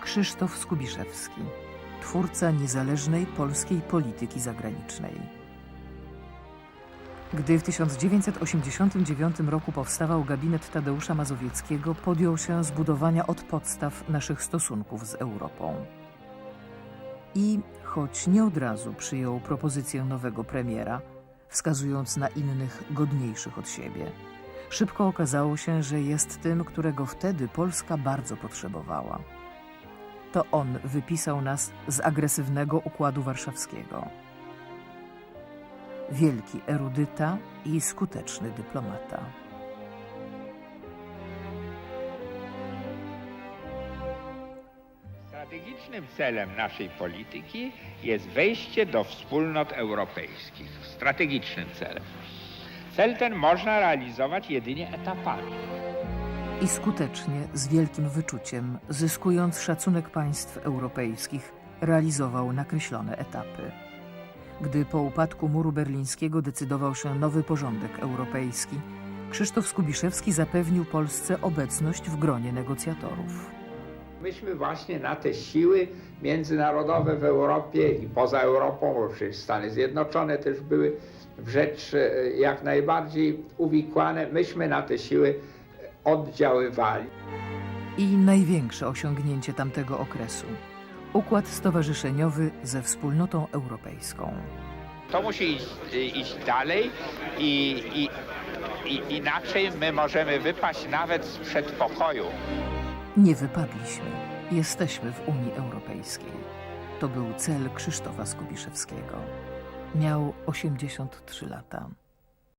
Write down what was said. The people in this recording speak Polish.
Krzysztof Skubiszewski, twórca niezależnej polskiej polityki zagranicznej. Gdy w 1989 roku powstawał gabinet Tadeusza Mazowieckiego, podjął się zbudowania od podstaw naszych stosunków z Europą. I choć nie od razu przyjął propozycję nowego premiera, wskazując na innych godniejszych od siebie, szybko okazało się, że jest tym, którego wtedy Polska bardzo potrzebowała. To on wypisał nas z agresywnego układu warszawskiego. Wielki erudyta i skuteczny dyplomata. Strategicznym celem naszej polityki jest wejście do wspólnot europejskich. Strategicznym celem. Cel ten można realizować jedynie etapami. I skutecznie, z wielkim wyczuciem, zyskując szacunek państw europejskich, realizował nakreślone etapy. Gdy po upadku muru berlińskiego decydował się nowy porządek europejski, Krzysztof Skubiszewski zapewnił Polsce obecność w gronie negocjatorów. Myśmy właśnie na te siły międzynarodowe w Europie i poza Europą, bo przecież Stany Zjednoczone też były w rzecz e, jak najbardziej uwikłane, myśmy na te siły oddziaływali. I największe osiągnięcie tamtego okresu układ stowarzyszeniowy ze wspólnotą europejską. To musi iść, iść dalej i, i, i inaczej my możemy wypaść nawet z przedpokoju. Nie wypadliśmy. Jesteśmy w Unii Europejskiej. To był cel Krzysztofa Skubiszewskiego. Miał 83 lata.